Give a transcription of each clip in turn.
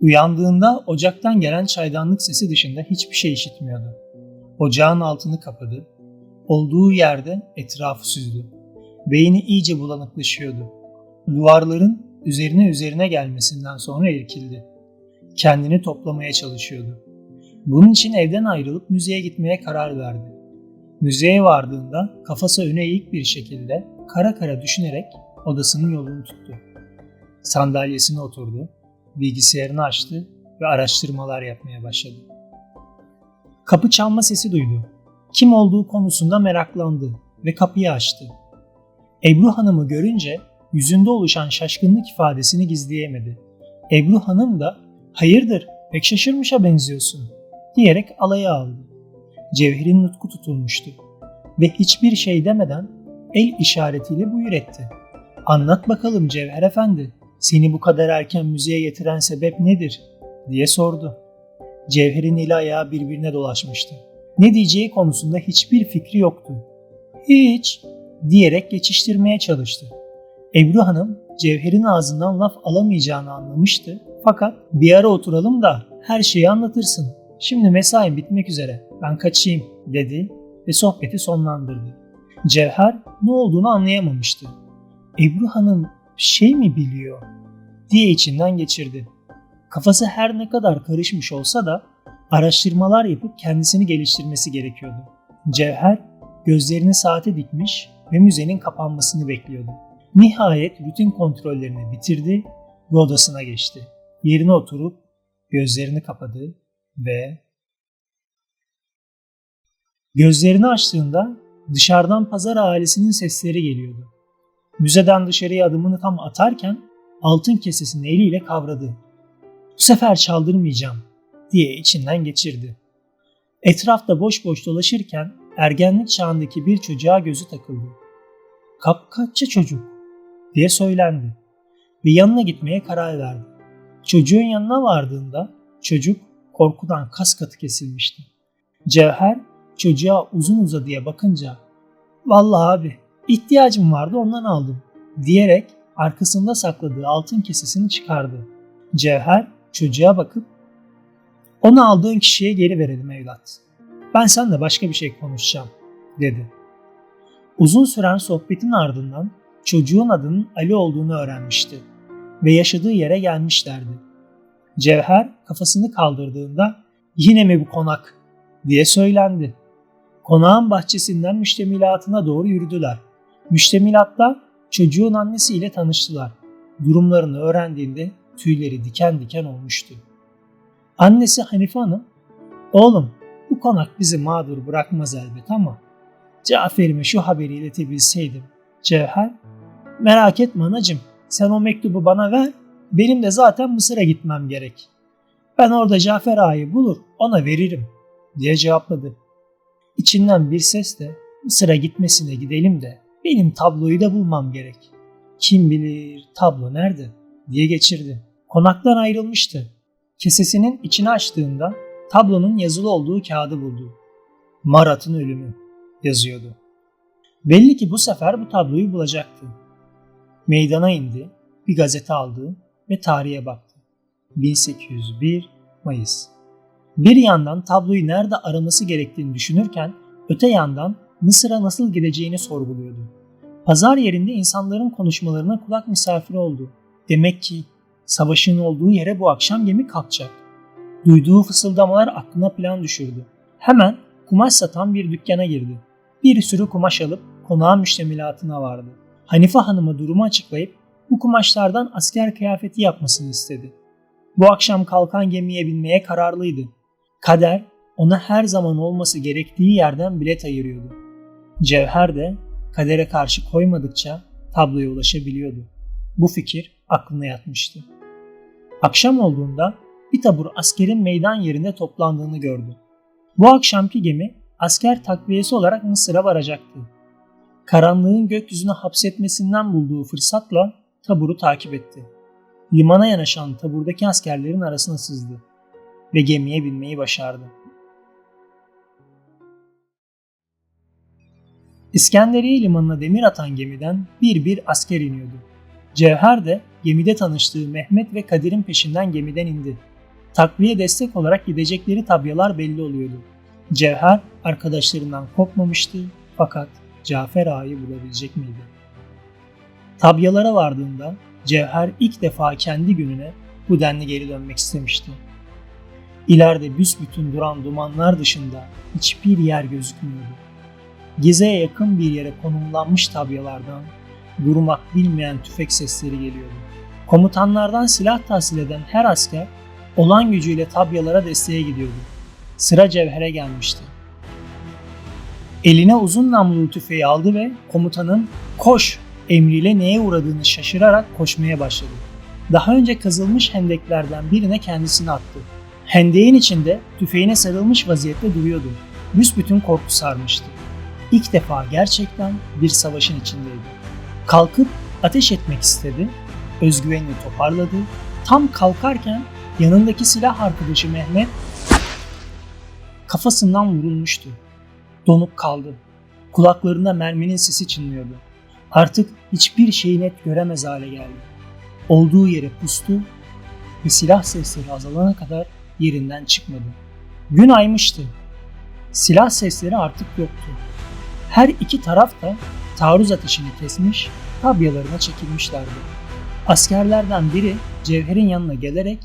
Uyandığında ocaktan gelen çaydanlık sesi dışında hiçbir şey işitmiyordu. Ocağın altını kapadı. Olduğu yerde etrafı süzdü. Beyni iyice bulanıklaşıyordu. Duvarların üzerine üzerine gelmesinden sonra irkildi. Kendini toplamaya çalışıyordu. Bunun için evden ayrılıp müzeye gitmeye karar verdi. Müzeye vardığında kafası öne eğik bir şekilde kara kara düşünerek odasının yolunu tuttu. Sandalyesine oturdu, bilgisayarını açtı ve araştırmalar yapmaya başladı. Kapı çalma sesi duydu. Kim olduğu konusunda meraklandı ve kapıyı açtı. Ebru Hanım'ı görünce yüzünde oluşan şaşkınlık ifadesini gizleyemedi. Ebru Hanım da hayırdır pek şaşırmışa benziyorsun diyerek alaya aldı. Cevher'in nutku tutulmuştu ve hiçbir şey demeden el işaretiyle buyur etti. Anlat bakalım Cevher Efendi, seni bu kadar erken müziğe getiren sebep nedir? diye sordu. Cevher'in eli ayağı birbirine dolaşmıştı. Ne diyeceği konusunda hiçbir fikri yoktu. Hiç diyerek geçiştirmeye çalıştı. Ebru Hanım Cevher'in ağzından laf alamayacağını anlamıştı. Fakat bir ara oturalım da her şeyi anlatırsın. Şimdi mesaim bitmek üzere. Ben kaçayım dedi ve sohbeti sonlandırdı. Cevher ne olduğunu anlayamamıştı. Ebru Hanım şey mi biliyor diye içinden geçirdi. Kafası her ne kadar karışmış olsa da araştırmalar yapıp kendisini geliştirmesi gerekiyordu. Cevher gözlerini saate dikmiş ve müzenin kapanmasını bekliyordu. Nihayet rutin kontrollerini bitirdi ve odasına geçti. Yerine oturup gözlerini kapadı ve gözlerini açtığında dışarıdan pazar ailesinin sesleri geliyordu. Müzeden dışarıya adımını tam atarken altın kesesini eliyle kavradı. Bu sefer çaldırmayacağım diye içinden geçirdi. Etrafta boş boş dolaşırken ergenlik çağındaki bir çocuğa gözü takıldı. Kapkaççı çocuk diye söylendi ve yanına gitmeye karar verdi. Çocuğun yanına vardığında çocuk korkudan kas katı kesilmişti. Cevher çocuğa uzun uzadıya bakınca ''Vallahi abi ihtiyacım vardı ondan aldım.'' diyerek arkasında sakladığı altın kesesini çıkardı. Cevher çocuğa bakıp ''Onu aldığın kişiye geri verelim evlat. Ben seninle başka bir şey konuşacağım.'' dedi. Uzun süren sohbetin ardından çocuğun adının Ali olduğunu öğrenmişti ve yaşadığı yere gelmişlerdi. Cevher kafasını kaldırdığında yine mi bu konak diye söylendi. Konağın bahçesinden müştemilatına doğru yürüdüler. Müştemilatta çocuğun annesiyle tanıştılar. Durumlarını öğrendiğinde tüyleri diken diken olmuştu. Annesi Hanife Hanım, oğlum bu konak bizi mağdur bırakmaz elbet ama Cafer'ime şu haberi iletebilseydim. Cevher, merak etme anacım sen o mektubu bana ver benim de zaten Mısır'a gitmem gerek. Ben orada Cafer Ağa'yı bulur ona veririm diye cevapladı. İçinden bir ses de Mısır'a gitmesine gidelim de benim tabloyu da bulmam gerek. Kim bilir tablo nerede diye geçirdi. Konaktan ayrılmıştı. Kesesinin içini açtığında tablonun yazılı olduğu kağıdı buldu. Marat'ın ölümü yazıyordu. Belli ki bu sefer bu tabloyu bulacaktı. Meydana indi, bir gazete aldı ve tarihe baktı. 1801 Mayıs. Bir yandan tabloyu nerede araması gerektiğini düşünürken öte yandan Mısır'a nasıl gideceğini sorguluyordu. Pazar yerinde insanların konuşmalarına kulak misafiri oldu. Demek ki savaşın olduğu yere bu akşam gemi kalkacak. Duyduğu fısıldamalar aklına plan düşürdü. Hemen kumaş satan bir dükkana girdi. Bir sürü kumaş alıp konağın müştemilatına vardı. Hanife Hanım'a durumu açıklayıp bu kumaşlardan asker kıyafeti yapmasını istedi. Bu akşam kalkan gemiye binmeye kararlıydı. Kader ona her zaman olması gerektiği yerden bilet ayırıyordu. Cevher de kadere karşı koymadıkça tabloya ulaşabiliyordu. Bu fikir aklına yatmıştı. Akşam olduğunda bir tabur askerin meydan yerinde toplandığını gördü. Bu akşamki gemi asker takviyesi olarak Mısır'a varacaktı. Karanlığın gökyüzüne hapsetmesinden bulduğu fırsatla taburu takip etti. Limana yanaşan taburdaki askerlerin arasına sızdı ve gemiye binmeyi başardı. İskenderiye limanına demir atan gemiden bir bir asker iniyordu. Cevher de gemide tanıştığı Mehmet ve Kadir'in peşinden gemiden indi. Takviye destek olarak gidecekleri tabyalar belli oluyordu. Cevher arkadaşlarından kopmamıştı fakat Cafer Ağa'yı bulabilecek miydi? Tabyalara vardığında Cevher ilk defa kendi gününe bu denli geri dönmek istemişti. İleride büsbütün duran dumanlar dışında hiçbir yer gözükmüyordu. Gize'ye yakın bir yere konumlanmış tabyalardan durmak bilmeyen tüfek sesleri geliyordu. Komutanlardan silah tahsil eden her asker olan gücüyle tabyalara desteğe gidiyordu. Sıra Cevher'e gelmişti. Eline uzun namlulu tüfeği aldı ve komutanın koş emriyle neye uğradığını şaşırarak koşmaya başladı. Daha önce kazılmış hendeklerden birine kendisini attı. Hendeğin içinde tüfeğine sarılmış vaziyette duruyordu. Büsbütün korku sarmıştı. İlk defa gerçekten bir savaşın içindeydi. Kalkıp ateş etmek istedi, özgüvenini toparladı. Tam kalkarken yanındaki silah arkadaşı Mehmet kafasından vurulmuştu. Donup kaldı. Kulaklarında merminin sesi çınlıyordu. Artık hiçbir şeyi net göremez hale geldi. Olduğu yere pustu ve silah sesleri azalana kadar yerinden çıkmadı. Gün aymıştı. Silah sesleri artık yoktu. Her iki taraf da taarruz ateşini kesmiş, tabyalarına çekilmişlerdi. Askerlerden biri Cevher'in yanına gelerek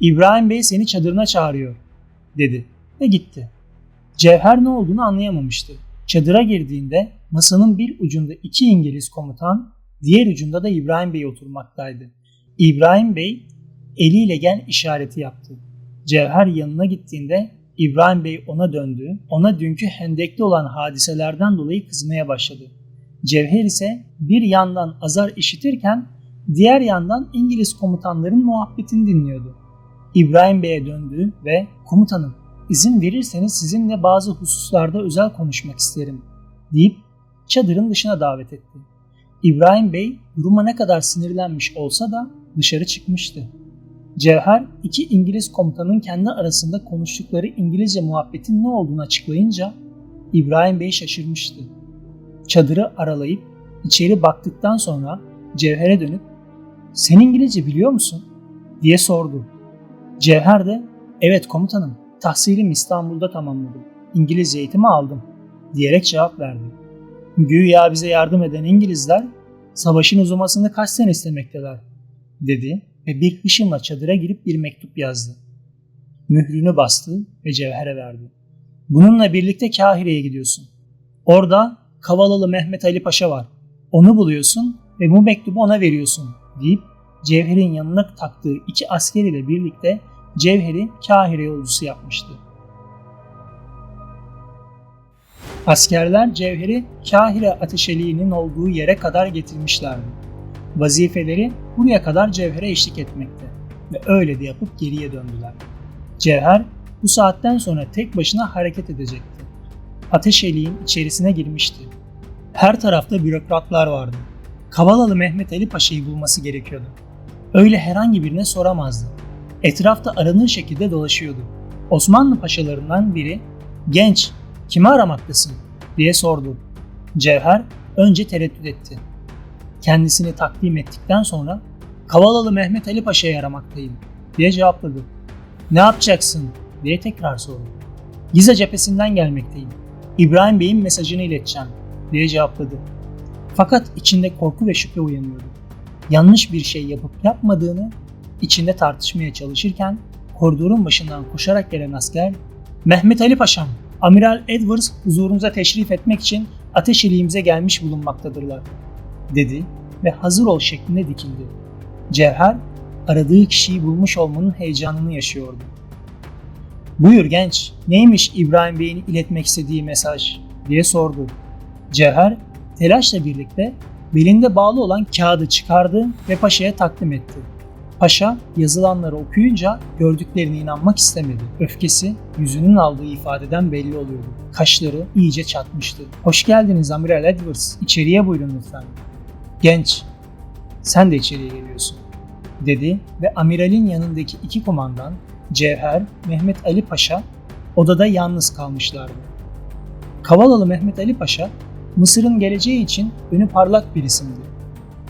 İbrahim Bey seni çadırına çağırıyor dedi ve gitti. Cevher ne olduğunu anlayamamıştı. Çadıra girdiğinde masanın bir ucunda iki İngiliz komutan, diğer ucunda da İbrahim Bey oturmaktaydı. İbrahim Bey eliyle gel işareti yaptı. Cevher yanına gittiğinde İbrahim Bey ona döndü, ona dünkü hendekli olan hadiselerden dolayı kızmaya başladı. Cevher ise bir yandan azar işitirken diğer yandan İngiliz komutanların muhabbetini dinliyordu. İbrahim Bey'e döndü ve komutanım izin verirseniz sizinle bazı hususlarda özel konuşmak isterim deyip çadırın dışına davet etti. İbrahim Bey duruma ne kadar sinirlenmiş olsa da dışarı çıkmıştı. Cevher iki İngiliz komutanın kendi arasında konuştukları İngilizce muhabbetin ne olduğunu açıklayınca İbrahim Bey şaşırmıştı. Çadırı aralayıp içeri baktıktan sonra Cevher'e dönüp "Sen İngilizce biliyor musun?" diye sordu. Cevher de "Evet komutanım, tahsilim İstanbul'da tamamladım. İngilizce eğitimi aldım." diyerek cevap verdi. Güya bize yardım eden İngilizler savaşın uzamasını kaç sene istemekteler dedi ve bir hışımla çadıra girip bir mektup yazdı. Mührünü bastı ve Cevher'e verdi. Bununla birlikte Kahire'ye gidiyorsun. Orada Kavalalı Mehmet Ali Paşa var. Onu buluyorsun ve bu mektubu ona veriyorsun deyip Cevher'in yanına taktığı iki asker ile birlikte Cevher'i Kahire yolcusu yapmıştı. Askerler Cevher'i Kahire ateşeliğinin olduğu yere kadar getirmişlerdi. Vazifeleri buraya kadar Cevher'e eşlik etmekte ve öyle de yapıp geriye döndüler. Cevher bu saatten sonra tek başına hareket edecekti. Ateşeliğin içerisine girmişti. Her tarafta bürokratlar vardı. Kavalalı Mehmet Ali Paşa'yı bulması gerekiyordu. Öyle herhangi birine soramazdı. Etrafta aranır şekilde dolaşıyordu. Osmanlı paşalarından biri genç kimi aramaktasın diye sordu. Cevher önce tereddüt etti. Kendisini takdim ettikten sonra Kavalalı Mehmet Ali Paşa'yı aramaktayım diye cevapladı. Ne yapacaksın diye tekrar sordu. Gize cephesinden gelmekteyim. İbrahim Bey'in mesajını ileteceğim diye cevapladı. Fakat içinde korku ve şüphe uyanıyordu. Yanlış bir şey yapıp yapmadığını içinde tartışmaya çalışırken koridorun başından koşarak gelen asker Mehmet Ali Paşam, Amiral Edwards huzurunuza teşrif etmek için ateşeliğimize gelmiş bulunmaktadırlar dedi ve hazır ol şeklinde dikildi. Cevher aradığı kişiyi bulmuş olmanın heyecanını yaşıyordu. Buyur genç, neymiş İbrahim Bey'in iletmek istediği mesaj diye sordu. Cevher telaşla birlikte belinde bağlı olan kağıdı çıkardı ve paşaya takdim etti. Paşa yazılanları okuyunca gördüklerine inanmak istemedi. Öfkesi yüzünün aldığı ifadeden belli oluyordu. Kaşları iyice çatmıştı. Hoş geldiniz Amiral Edwards. İçeriye buyurun lütfen. Genç, sen de içeriye geliyorsun dedi ve amiralin yanındaki iki kumandan Cevher, Mehmet Ali Paşa odada yalnız kalmışlardı. Kavalalı Mehmet Ali Paşa, Mısır'ın geleceği için önü parlak bir isimdi.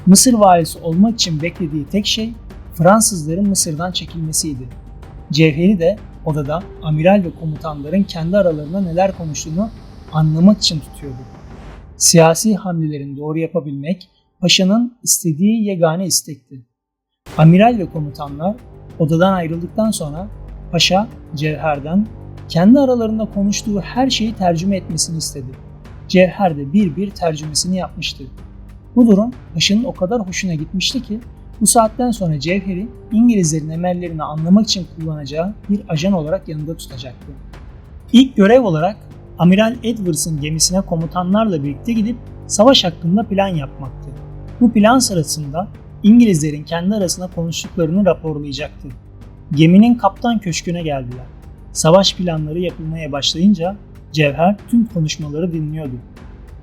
Mısır valisi olmak için beklediği tek şey Fransızların Mısır'dan çekilmesiydi. Cevheri de odada amiral ve komutanların kendi aralarında neler konuştuğunu anlamak için tutuyordu. Siyasi hamlelerin doğru yapabilmek paşanın istediği yegane istekti. Amiral ve komutanlar odadan ayrıldıktan sonra paşa Cevher'den kendi aralarında konuştuğu her şeyi tercüme etmesini istedi. Cevher de bir bir tercümesini yapmıştı. Bu durum paşanın o kadar hoşuna gitmişti ki bu saatten sonra Cevher'i İngilizlerin emellerini anlamak için kullanacağı bir ajan olarak yanında tutacaktı. İlk görev olarak Amiral Edwards'ın gemisine komutanlarla birlikte gidip savaş hakkında plan yapmaktı. Bu plan sırasında İngilizlerin kendi arasında konuştuklarını raporlayacaktı. Geminin kaptan köşküne geldiler. Savaş planları yapılmaya başlayınca Cevher tüm konuşmaları dinliyordu.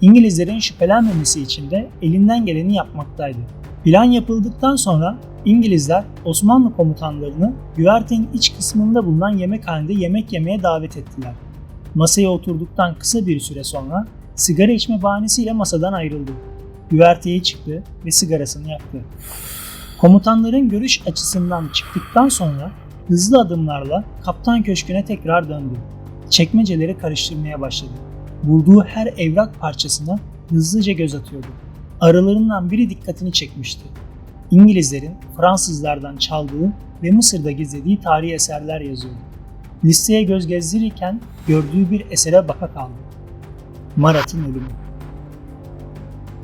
İngilizlerin şüphelenmemesi için de elinden geleni yapmaktaydı. Plan yapıldıktan sonra İngilizler Osmanlı komutanlarını güvertenin iç kısmında bulunan yemekhanede yemek yemeye davet ettiler. Masaya oturduktan kısa bir süre sonra sigara içme bahanesiyle masadan ayrıldı. Güverteye çıktı ve sigarasını yaktı. Komutanların görüş açısından çıktıktan sonra hızlı adımlarla kaptan köşküne tekrar döndü. Çekmeceleri karıştırmaya başladı. Bulduğu her evrak parçasına hızlıca göz atıyordu. Aralarından biri dikkatini çekmişti. İngilizlerin Fransızlardan çaldığı ve Mısır'da gizlediği tarihi eserler yazıyordu. Listeye göz gezdirirken gördüğü bir esere baka kaldı. Marat'ın ölümü.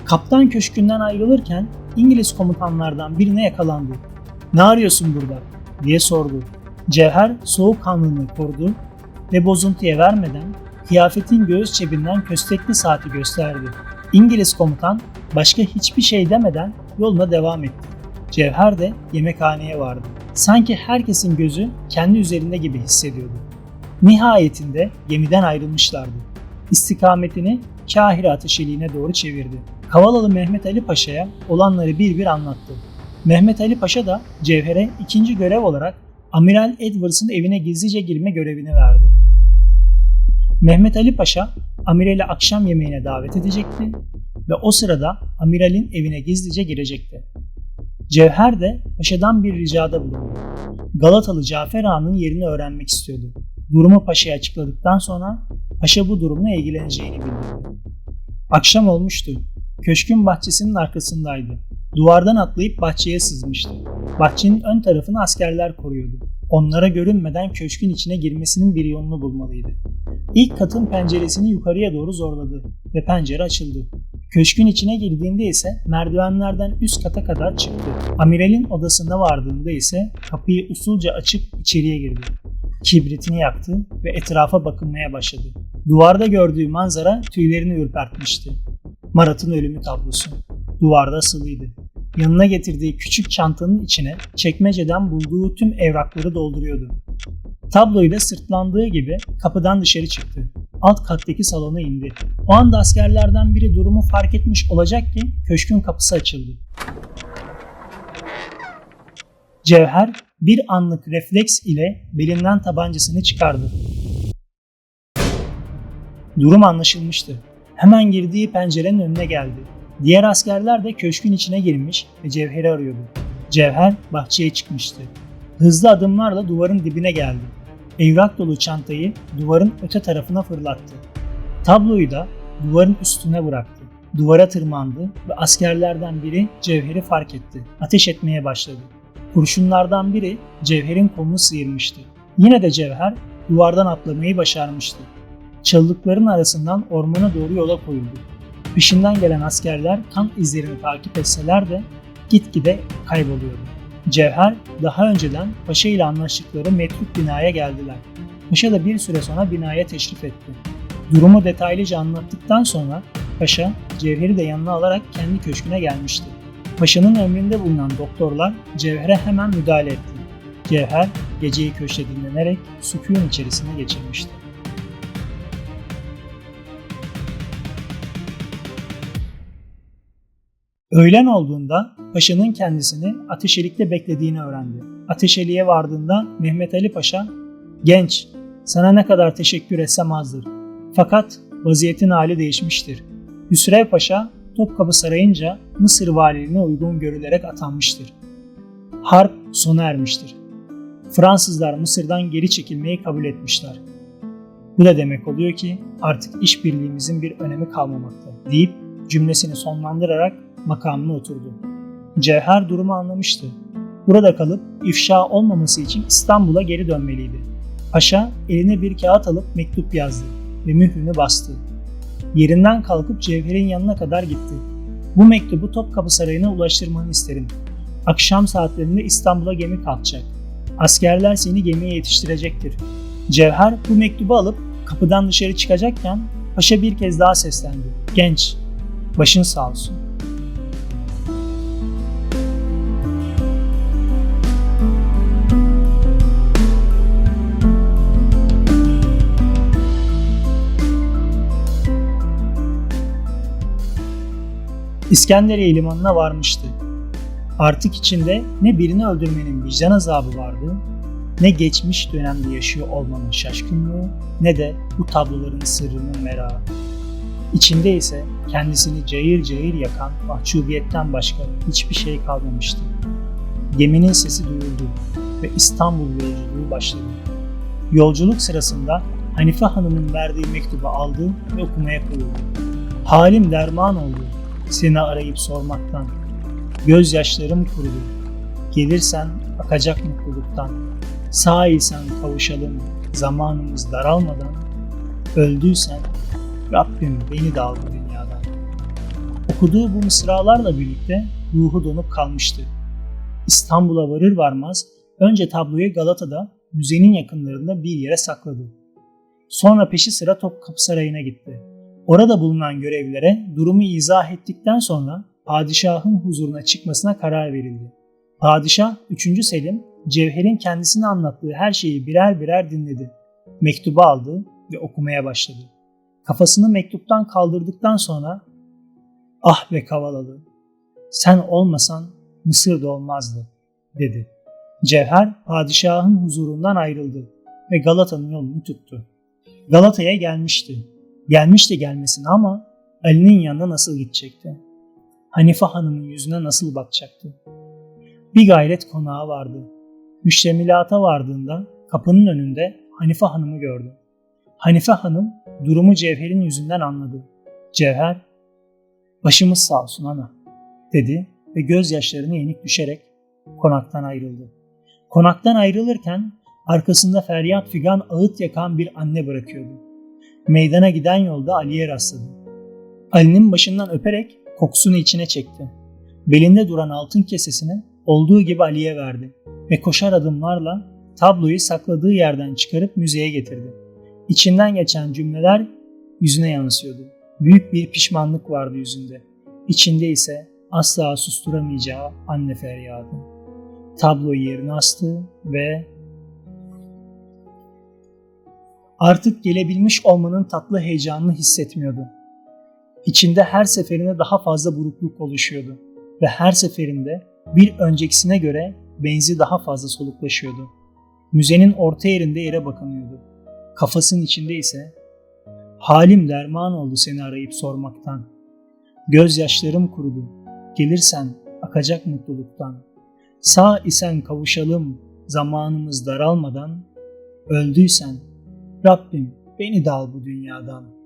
Kaptan köşkünden ayrılırken İngiliz komutanlardan birine yakalandı. Ne arıyorsun burada? diye sordu. Cevher soğukkanlılığını korudu ve bozuntuya vermeden kıyafetin göğüs cebinden köstekli saati gösterdi. İngiliz komutan başka hiçbir şey demeden yoluna devam etti. Cevher de yemekhaneye vardı. Sanki herkesin gözü kendi üzerinde gibi hissediyordu. Nihayetinde gemiden ayrılmışlardı. İstikametini Kahire ateşeliğine doğru çevirdi. Kavalalı Mehmet Ali Paşa'ya olanları bir bir anlattı. Mehmet Ali Paşa da Cevher'e ikinci görev olarak Amiral Edwards'ın evine gizlice girme görevini verdi. Mehmet Ali Paşa amirali akşam yemeğine davet edecekti ve o sırada amiralin evine gizlice girecekti. Cevher de paşadan bir ricada bulundu. Galatalı Cafer Ağa'nın yerini öğrenmek istiyordu. Durumu paşaya açıkladıktan sonra paşa bu durumla ilgileneceğini bildirdi. Akşam olmuştu. Köşkün bahçesinin arkasındaydı. Duvardan atlayıp bahçeye sızmıştı. Bahçenin ön tarafını askerler koruyordu. Onlara görünmeden köşkün içine girmesinin bir yolunu bulmalıydı. İlk katın penceresini yukarıya doğru zorladı ve pencere açıldı. Köşkün içine girdiğinde ise merdivenlerden üst kata kadar çıktı. Amiralin odasına vardığında ise kapıyı usulca açıp içeriye girdi. Kibritini yaktı ve etrafa bakınmaya başladı. Duvarda gördüğü manzara tüylerini ürpertmişti. Marat'ın ölümü tablosu. Duvarda asılıydı. Yanına getirdiği küçük çantanın içine çekmeceden bulduğu tüm evrakları dolduruyordu. Tabloyla sırtlandığı gibi kapıdan dışarı çıktı. Alt kattaki salona indi. O anda askerlerden biri durumu fark etmiş olacak ki köşkün kapısı açıldı. Cevher bir anlık refleks ile belinden tabancasını çıkardı. Durum anlaşılmıştı. Hemen girdiği pencerenin önüne geldi. Diğer askerler de köşkün içine girmiş ve Cevher'i arıyordu. Cevher bahçeye çıkmıştı. Hızlı adımlarla duvarın dibine geldi. Evrak dolu çantayı duvarın öte tarafına fırlattı. Tabloyu da duvarın üstüne bıraktı. Duvara tırmandı ve askerlerden biri Cevher'i fark etti. Ateş etmeye başladı. Kurşunlardan biri Cevher'in kolunu sıyırmıştı. Yine de Cevher duvardan atlamayı başarmıştı. Çalılıkların arasından ormana doğru yola koyuldu. Peşinden gelen askerler kan izlerini takip etseler de gitgide kayboluyordu. Cevher daha önceden Paşa ile anlaştıkları metruk binaya geldiler. Paşa da bir süre sonra binaya teşrif etti. Durumu detaylıca anlattıktan sonra Paşa Cevher'i de yanına alarak kendi köşküne gelmişti. Paşa'nın emrinde bulunan doktorlar Cevher'e hemen müdahale etti. Cevher geceyi köşte dinlenerek sükun içerisine geçirmişti. Öğlen olduğunda paşanın kendisini ateşelikte beklediğini öğrendi. Ateşeliğe vardığında Mehmet Ali Paşa, genç, sana ne kadar teşekkür etsem azdır. Fakat vaziyetin hali değişmiştir. Hüsrev Paşa Topkapı Sarayı'nca Mısır valiliğine uygun görülerek atanmıştır. Harp sona ermiştir. Fransızlar Mısır'dan geri çekilmeyi kabul etmişler. Bu da demek oluyor ki artık işbirliğimizin bir önemi kalmamakta deyip cümlesini sonlandırarak makamına oturdu. Cevher durumu anlamıştı. Burada kalıp ifşa olmaması için İstanbul'a geri dönmeliydi. Paşa eline bir kağıt alıp mektup yazdı ve mührünü bastı. Yerinden kalkıp Cevher'in yanına kadar gitti. Bu mektubu Topkapı Sarayı'na ulaştırmanı isterim. Akşam saatlerinde İstanbul'a gemi kalkacak. Askerler seni gemiye yetiştirecektir. Cevher bu mektubu alıp kapıdan dışarı çıkacakken paşa bir kez daha seslendi. Genç, başın sağ olsun. İskenderiye limanına varmıştı. Artık içinde ne birini öldürmenin vicdan azabı vardı, ne geçmiş dönemde yaşıyor olmanın şaşkınlığı, ne de bu tabloların sırrının merakı. İçinde ise kendisini cayır cayır yakan mahcubiyetten başka hiçbir şey kalmamıştı. Geminin sesi duyuldu ve İstanbul yolculuğu başladı. Yolculuk sırasında Hanife Hanım'ın verdiği mektubu aldı ve okumaya koyuldu. Halim derman oldu seni arayıp sormaktan. Gözyaşlarım kurudu. Gelirsen akacak mutluluktan. Sağ isen kavuşalım zamanımız daralmadan. Öldüysen Rabbim beni de al bu dünyadan. Okuduğu bu mısralarla birlikte ruhu donup kalmıştı. İstanbul'a varır varmaz önce tabloyu Galata'da müzenin yakınlarında bir yere sakladı. Sonra peşi sıra Topkapı Sarayı'na gitti. Orada bulunan görevlilere durumu izah ettikten sonra padişahın huzuruna çıkmasına karar verildi. Padişah 3. Selim, Cevher'in kendisine anlattığı her şeyi birer birer dinledi. Mektubu aldı ve okumaya başladı. Kafasını mektuptan kaldırdıktan sonra ''Ah be Kavalalı, sen olmasan Mısır da olmazdı.'' dedi. Cevher padişahın huzurundan ayrıldı ve Galata'nın yolunu tuttu. Galata'ya gelmişti. Gelmişti gelmesine ama Ali'nin yanına nasıl gidecekti? Hanife Hanım'ın yüzüne nasıl bakacaktı? Bir gayret konağı vardı. Müştemilata vardığında kapının önünde Hanife Hanım'ı gördü. Hanife Hanım durumu Cevher'in yüzünden anladı. Cevher, başımız sağ olsun ana dedi ve gözyaşlarını yenik düşerek konaktan ayrıldı. Konaktan ayrılırken arkasında feryat figan ağıt yakan bir anne bırakıyordu. Meydana giden yolda Ali'ye rastladı. Ali'nin başından öperek kokusunu içine çekti. Belinde duran altın kesesini olduğu gibi Ali'ye verdi ve koşar adımlarla tabloyu sakladığı yerden çıkarıp müzeye getirdi. İçinden geçen cümleler yüzüne yansıyordu. Büyük bir pişmanlık vardı yüzünde. İçinde ise asla susturamayacağı anne feryadı. Tabloyu yerine astı ve Artık gelebilmiş olmanın tatlı heyecanını hissetmiyordu. İçinde her seferinde daha fazla burukluk oluşuyordu ve her seferinde bir öncekisine göre benzi daha fazla soluklaşıyordu. Müzenin orta yerinde yere bakınıyordu. Kafasının içinde ise halim derman oldu seni arayıp sormaktan. Gözyaşlarım kurudu. Gelirsen akacak mutluluktan. Sağ isen kavuşalım zamanımız daralmadan. Öldüysen Rabbim beni de al bu dünyadan.''